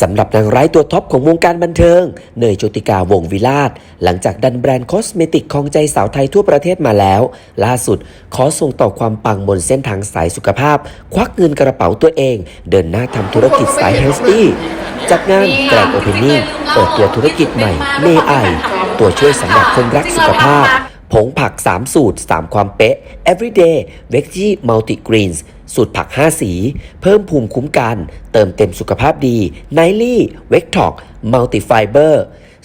สำหรับนางร้ายตัวท็อปของวงการบันเทิง เนยโชติกาวงวิลาศหลังจากดันแบรนด์คอสเมติกของใจสาวไทยทั่วประเทศมาแล้ว ล่าสุดขอส่งต่อความปังบนเส้นทางสายสุขภาพ ควักเงินกระเป๋าตัวเอง เดินหน้าทำธุรกิจสายเฮลตี้จากงานแกรนด์โอเพนนิ่งเปิดตัวธุรกิจใหม่เมไอตัวช่วยสำหรับคนรักสุขภาพ งผัก 3 สูตร 3 ความเป๊ะ everyday veggie multi greens สูตรผัก 5 สี เพิ่มภูมิคุ้มกัน เติมเต็มสุขภาพดี Nightly w e c t o x multi fiber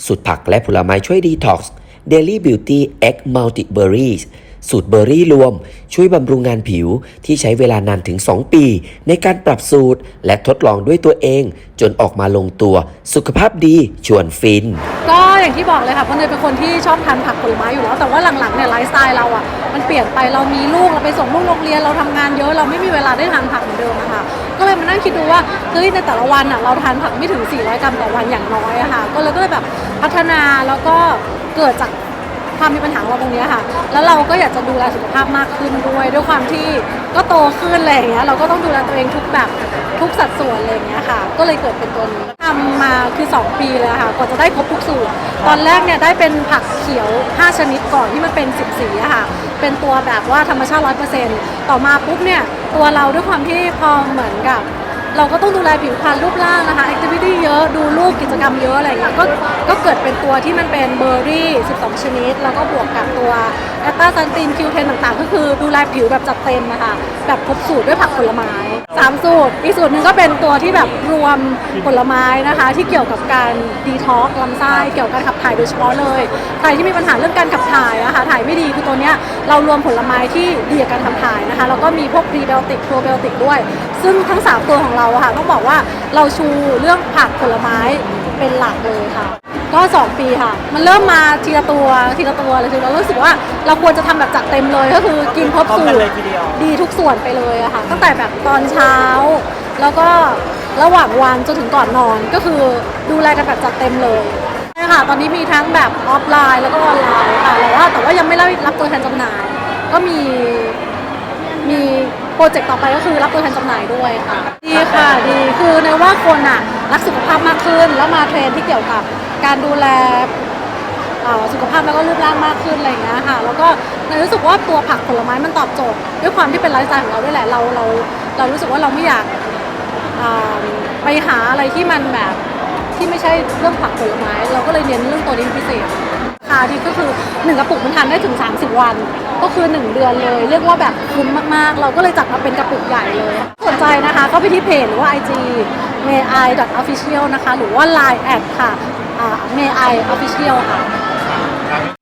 สูตรผักและผลไม้ช่วยดีท็อกซ์ Daily Beauty Egg Multi Berries สูตรเบอร์รี่รวม ช่วยบำรุงงานผิวที่ใช้เวลานานถึง 2 ปี ในการปรับสูตร และทดลองด้วยตัวเอง จนออกมาลงตัวสุขภาพดีชวนฟินก็ อย่างที่บอกเลยค่ะเพราะเนยเป็นคนที่ชอบทานผักผลไม้อยู่แล้ว แต่ว่าหลังๆเนี่ยไลฟ์สไตล์เราอะมันเปลี่ยนไปเรามีลูกเราไปส่งลูกโรงเรียนเราทำงานเยอะเราไม่มีเวลาได้ทานผักเหมือนเดิมอะค่ะก็เลยมานั่งคิดดูว่าเฮ้ยในแต่ละวันอะเราทานผักไม่ถึง 400 กรัมต่อวันอย่างน้อยอะค่ะก็เลยก็เลยแบบพัฒนาแล้วก็เกิดจากความมีปัญหาของเราตรงนี้ค่ะ แล้วเราก็อยากจะดูแลสุขภาพมากขึ้นด้วย ด้วยความที่ ก็โตขึ้นอะไรอย่างเงี้ยเราก็ต้องดูแลตัวเองทุกแบบทุกสัดส่วนอะไรอย่างเงี้ยค่ะ ก็เลยเกิดเป็นตัวนี้ทำมาคือ 2 ปีเลยค่ะกว่าจะได้ครบทุกสูตรตอนแรกเนี่ยได้เป็นผักเขียว 5 ชนิดก่อนที่มันเป็น10สีอะค่ะเป็นตัวแบบว่าธรรมชาติ100%ต่อมาปุ๊บเนี่ยตัวเราด้วยความที่พอเหมือนกับเราก็ต้องดูแลผิวพรรณรูปร่างนะคะแอคทิวิตี้เยอะดูลูกกิจกรรมเยอะอะไรอย่างเงี้ยก็ก็เกิดเป็นตัวที่มันเป็นเบอร์รี่ 12 ชนิด แล้วก็บวกกับตัวแอตตาซันตินคิวเทนต่างๆ ก็คือดูแลผิวแบบจัดเต็มอะคะแบบครบสูตรด้วยผักผลไม้ 3 สูตร อีกสูตรหนึ่งก็เป็นตัวที่แบบรวมผลไม้นะคะ ที่เกี่ยวกับการดีท็อกลำไส้เกี่ยวกับการขับถ่ายโดยเฉพาะเลยใครที่มีปัญหาเรื่องการขับถ่ายอะค่ะถ่ายไม่ดีคือตัวเนี้ยเรารวมผลไม้ที่ดีกับการขับถ่ายนะคะแล้วก็มีพวกพรีไบโอติกโปรไบโอติกด้วย ซึ่งทั้ง 3 ตัวของเราอะค่ะต้องบอกว่าเราชูเรื่องผักผลไม้เป็นหลักเลยค่ะ ก็ 2 ปีค่ะ มันเริ่มมาทีละตัวทีละตัวเลยคือเรารู้สึกว่าเราควรจะทำแบบจัดเต็มเลยก็คือกินครบพร้อมสูกันตเลรยทีเดียว ดีทุกส่วนไปเลยอะค่ะตั้งแต่แบบตอนเช้า แล้วก็ระหว่างวันจนถึงก่อนนอนก็คือดูแลกันแบบจัดเต็มเลยใช่ค่ะตอนนี้มีทั้งแบบออฟไลน์แล้วก็ออนไลน์ค่ะแต่ว่าแต่ว่ายังไม่ได้รับตัวแทนจำหน่าย ก็มี มีโปรเจกต์ต่อไปก็คือรับตัวแทนจำหน่ายด้วยค่ะ ดีค่ะดีคือในว่าคนอะรักสุขภาพมากขึ้น แล้วมาเทรนด์ที่เกี่ยวกับ การดูแลสุขภาพแล้วก็รูปร่างมากขึ้นอะไรอย่างเงี้ยค่ะแล้วก็ในรู้สึกว่าตัวผักผลไม้มันตอบโจทย์ ด้วยความที่เป็นไลฟ์สไตล์ของเราด้วยแหละเราเราเรารู้สึกว่าเราไม่อยากไปหาอะไรที่มันแบบที่ไม่ใช่เรื่องผักผลไม้ เราก็เลยเน้นเรื่องตัวนี้พิเศษราคาดีก็คือ1กระปุกมันทานได้ถึง 30 วัน ก็คือ 1 เดือนเลย เรียกว่าแบบคุ้มมากๆ เราก็เลยจัดมาเป็นกระปุกใหญ่เลย สนใจนะคะเข้าไปที่เพจหรือว่า IG m a i official นะคะ หรือว่า Line แอดค่ะ เมย์ไอออฟฟิเชียลค่ะ